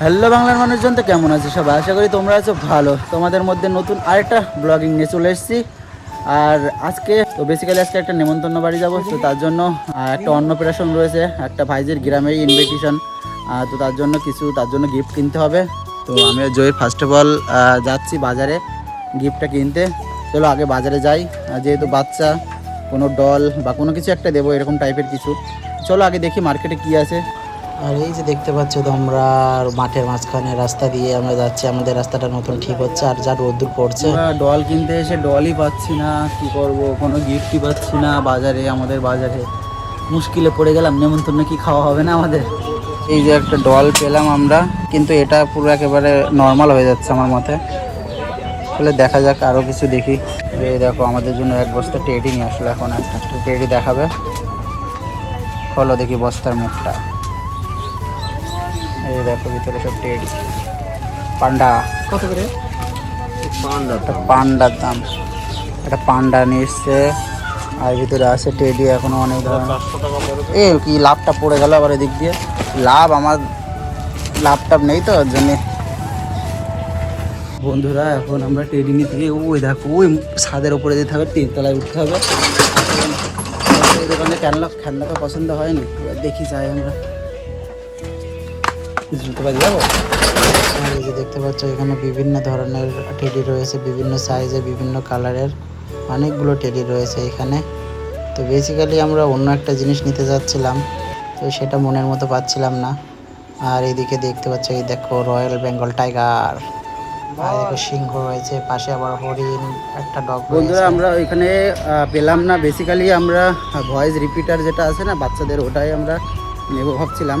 Hello বাংলার মানুষজন তো কেমন আছে সবাই? আশা করি তোমরা আছো ভালো। তোমাদের মধ্যে নতুন আরেকটা ব্লগিং নিয়ে চলে এসেছি। আর আজকে, তো বেসিক্যালি আজকে একটা নেমন্তন্ন বাড়ি যাব, তো তার জন্য একটা অন্নপ্রাশন রয়েছে, একটা ভাইজের গ্রামে ইনভিটেশন তো তার জন্য কিছু, তার জন্য গিফট কিনতে হবে। তো আমি জয়ের ফার্স্ট অফ অল যাচ্ছি বাজারে গিফটটা কিনতে। চলো আগে বাজারে যাই। যেহেতু বাচ্চা, কোনো ডল বা কোনো কিছু একটা দেবো, এরকম টাইপের কিছু। চলো আগে দেখি মার্কেটে কি আছে। আর এই যে দেখতে পাচ্ছ তোমরা মাঠের মাঝখানে রাস্তা দিয়ে আমরা যাচ্ছি। আমাদের রাস্তাটা নতুন ঠিক হচ্ছে আর যা রোদ্দুর পড়ছে। ডল কিনতে এসে ডলই পাচ্ছি না কি করব? কোনো গিফটই পাচ্ছি না বাজারে আমাদের বাজারে। মুশকিলে পড়ে গেলাম নেমন্তন্ন কি খাওয়া হবে না আমাদের? এই যে একটা ডল পেলাম আমরা কিন্তু এটা পুরো একেবারে নর্মাল হয়ে যাচ্ছে আমার মতে। তাহলে দেখা যাক আরও কিছু দেখি। এই দেখো আমাদের জন্য এক বস্তা টেডি নিয়ে আসলো এখন একটা টেডি দেখাবে। খোলো দেখি বস্তার মুখটা। এই দেখো ভিতরে সব টেডি পান্ডা। কত করে? একটা পান্ডার দাম। একটা পান্ডা নিয়ে এসছে। আর ভিতরে আছে টেডি এখনও অনেক ধরনের। এ কি লাভটা পড়ে গেল আবার এদিক দিয়ে। লাভ আমার লাভ টাভ নেই তো ওর জন্যে। বন্ধুরা এখন আমরা টেডি নিতে গিয়ে ওই দেখো ওই ছাদের উপরে যেতে হবে তিনতলায় উঠতে হবে। দোকানে খেলনা খেলনা তো পছন্দ হয়নি। এবার দেখি যাই আমরা। জুতো বাজি যাব? যে দেখতে পাচ্ছ, এখানে বিভিন্ন ধরনের টেডি রয়েছে, বিভিন্ন সাইজে বিভিন্ন কালারের অনেকগুলো টেডি রয়েছে এখানে। তো বেসিক্যালি আমরা অন্য একটা জিনিস নিতে যাচ্ছিলাম, তো সেটা মনের মতো পাচ্ছিলাম না। আর এইদিকে দেখতে পাচ্ছ, এই দেখো রয়্যাল বেঙ্গল টাইগার আর দেখো সিংহ রয়েছে, পাশে আবার হরিণ, একটা ডগ বন্ধুরা, আমরা ওইখানে পেলাম না। বেসিক্যালি আমরা ভয়েস রিপিটার যেটা আছে না, বাচ্চাদের, ওটাই আমরা নেব ভাবছিলাম।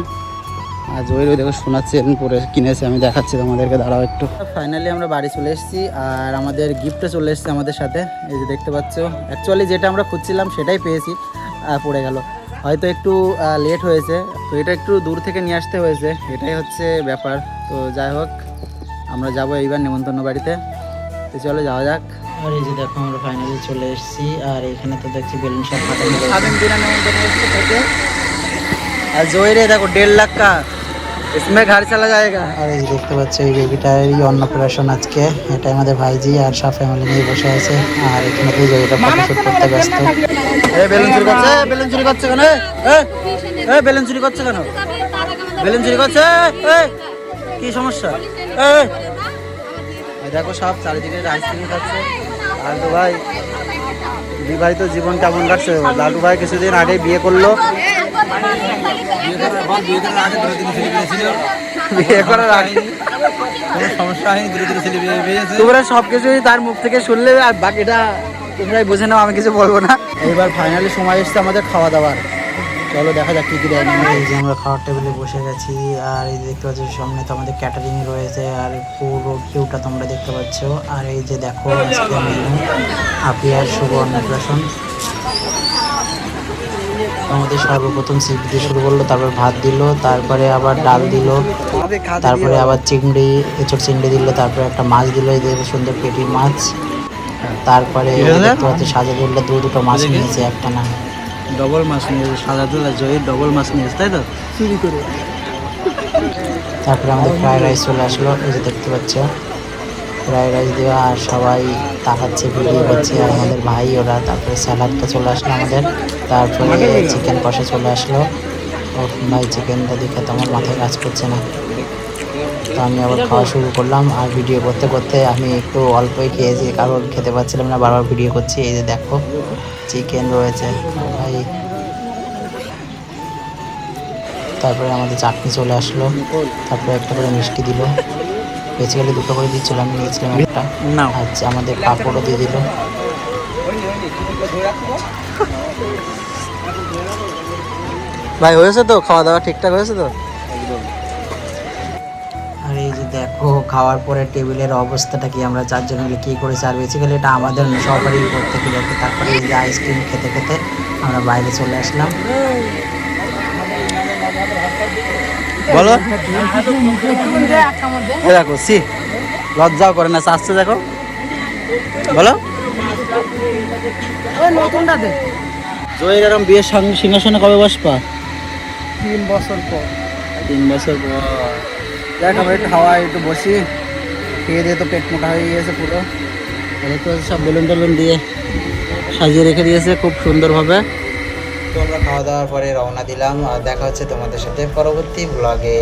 আর জয়ের ওই দেখো সোনার চেন পরে কিনেছে আমি দেখাচ্ছি তোমাদেরকে দাঁড়াও একটু। ফাইনালি আমরা বাড়ি চলে এসেছি আর আমাদের গিফটও চলে এসেছে আমাদের সাথে। এই যে দেখতে পাচ্ছ অ্যাকচুয়ালি যেটা আমরা খুঁজছিলাম সেটাই পেয়েছি পড়ে গেল। হয়তো একটু লেট হয়েছে তো এটা একটু দূর থেকে নিয়ে আসতে হয়েছে এটাই হচ্ছে ব্যাপার। তো যাই হোক আমরা যাব এইবার নেমন্তন্ন বাড়িতে। তো চলো যাওয়া যাক। আর এই যে দেখো আমরা ফাইনালি চলে এসেছি আর এখানে তো দেখছি বেলুন সব ফাটানো আগামী দিনে নেমন্তন্ন এসেছে আর জয়রে দেখো দেড় লাখ টাকা। इसमें घर चला जाएगा আর এই যে দেখতে পাচ্ছ এই বেবিটারই অন্নপ্রাশন আজকে এটা আমাদের ভাইজি আর সব ফ্যামিলি নিয়ে বসে আছে আর এখানে পুজো এটা ফটোশুট করতে ব্যস্ত এ বেলুন চুরি করছে এ, বেলুন চুরি করছে কেন এ? এ এ বেলুন চুরি করছে কেন বেলুন চুরি করছে এ, এ, কি সমস্যা এ, এ। এই দেখো সব চারিদিকে আইসক্রিম খাচ্ছে লালটু ভাই বিবাহিত জীবন কেমন কাটছে লালটু ভাই কিছুদিন আগে বিয়ে করলো বিয়ে করার আগে সমস্যা হয়নি ধীরে ধীরে ছেলে বিয়ে পেয়েছে তোমরা সবকিছুই তার মুখ থেকে শুনলে আর বাকিটা তোমরাই বুঝে নাও আমি কিছু বলব না। এবার ফাইনালি সময় এসছে আমাদের খাওয়া দাওয়ার। চলো দেখা যাক কি কি দেয়। এই যে আমরা খাওয়ার টেবিলে বসে গেছি আর এই যে দেখতে পাচ্ছ সামনে তো আমাদের ক্যাটারিং রয়েছে আর পুরো কিউটা তোমরা দেখতে পাচ্ছ। আর এই যে দেখো আজকে মেনু আপিয়ার শুভ অন্নপ্রাশন। আমাদের সর্বপ্রথম সিপ দিয়ে শুরু করল তারপর ভাত দিল তারপরে আবার ডাল দিল তারপরে আবার চিংড়ি এঁচড় চিংড়ি দিল তারপরে একটা মাছ দিল এই যে সুন্দর পেটি মাছ। তারপরে দেখতে সাজা দিল দু দুটো মাছ নিয়েছে একটা না। ডবল মাছ নিয়ে সাদা তুলা জয়ী ডবল মাছ নিয়েছে তাই তো? চুরি করে তারপরে আমাদের ফ্রাইড রাইস চলে আসলো এই যে দেখতে পাচ্ছ। ফ্রাইড রাইস দেওয়া আর সবাই তাকাচ্ছে ভিডিও করছে। আর আমাদের ভাই ওরা তারপরে স্যালাডটা চলে আসলো আমাদের। তারপরে চিকেন কষা চলে আসলো। ও ভাই চিকেনটা দেখে তো আমার মাথায় কাজ করছে না। তো আমি আবার খাওয়া শুরু করলাম। আর ভিডিও করতে করতে আমি একটু অল্পই খেয়েছি। কারণ খেতে পাচ্ছিলাম না বারবার ভিডিও করছি। এই যে দেখো চিকেন রয়েছে। ভাই। তারপরে আমাদের চাটনি চলে আসলো। তারপরে একটা করে মিষ্টি দিল। বেসিক্যালি দুটো করে দিচ্ছিল আমি নিয়েছিলাম একটা। না আচ্ছা আমাদের পাঁপড়ও দিয়ে দিল। ভাই হয়েছে তো? খাওয়া দাওয়া ঠিকঠাক হয়েছে তো? আর এই যে দেখো খাওয়ার পরে টেবিলের অবস্থাটা কি? আমরা চারজন মিলে কী করেছি? আর বেসিক্যালি এটা আমাদের সবারই করতে দেখতে তারপরে এই যে আইসক্রিম খেতে খেতে আমরা বাইরে চলে আসলাম। বলো। এ দেখো সি লজ্জাও করে না চাচ্ছে দেখো। বলো। জয়ের এরম বিয়ের সিংহাসনে কবে বসবা? তিন বছর পর। তিন বছর পর। দেখ আমরা একটু হাওয়া একটু বসি। খেয়ে দিয়ে তো পেট মোটা হয়ে গিয়েছে পুরো। পাচ্ছি সব বেলুন টেলুন দিয়ে সাজিয়ে রেখে দিয়েছে খুব সুন্দরভাবে। আমরা খাওয়া দাওয়ার পরে রওনা দিলাম। আর দেখা হচ্ছে তোমাদের সাথে পরবর্তী ব্লগে